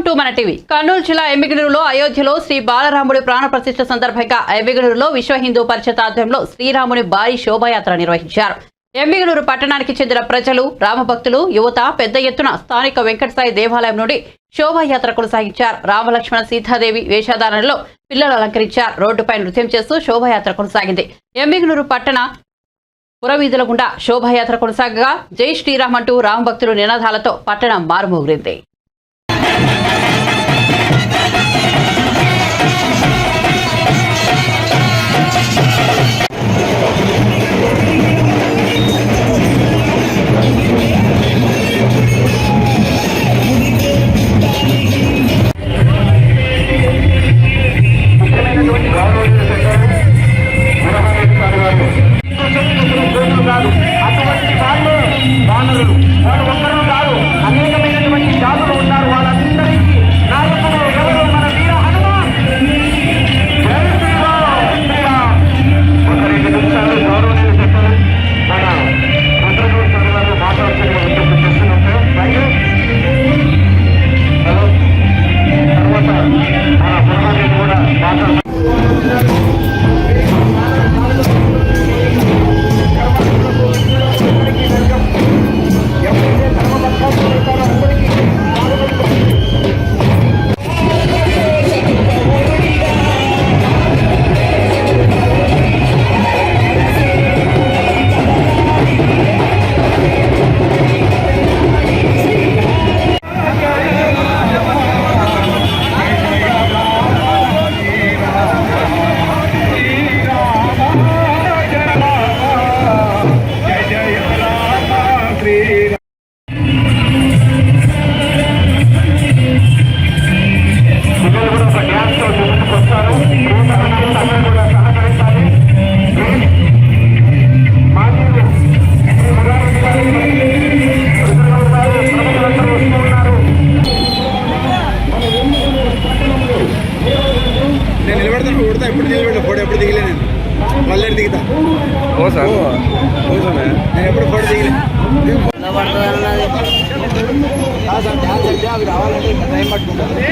Welcome to Mana TV. Kurnool జిల్లా ఎమ్మిగనూరులో అయోధ్యలో శ్రీ బాలరాముడి ప్రాణ ప్రతిష్ఠ సందర్భంగా ఎమ్మిగనూరులో విశ్వ హిందూ పరిషత్ ఆధ్వర్యంలో శ్రీరాముని భారీ శోభాయాత్ర నిర్వహించారు. ఎమ్మిగనూరు పట్టణానికి చెందిన ప్రజలు రామభక్తులు యువత పెద్ద ఎత్తున స్థానిక వెంకటసాయి దేవాలయం నుండి శోభాయాత్ర కొనసాగించారు. రామలక్ష్మణ సీతాదేవి వేషధారణలో పిల్లలు అలంకరించారు. రోడ్డుపై నృత్యం చేస్తూ శోభాయాత్ర కొనసాగింది. ఎమ్మిగనూరు పట్టణ పురవీధుల గుండా శోభాయాత్ర కొనసాగగా జై శ్రీరామ్ అంటూ రామభక్తులు నినాదాలతో పట్టణం మారుమోగిరింది. దిగలే నేను. మళ్ళీ దిగుతా? ఓ సార్. నేను ఎప్పుడు ఫోటో దిగలే. ఇంకా టైం పట్టుకుంటుంది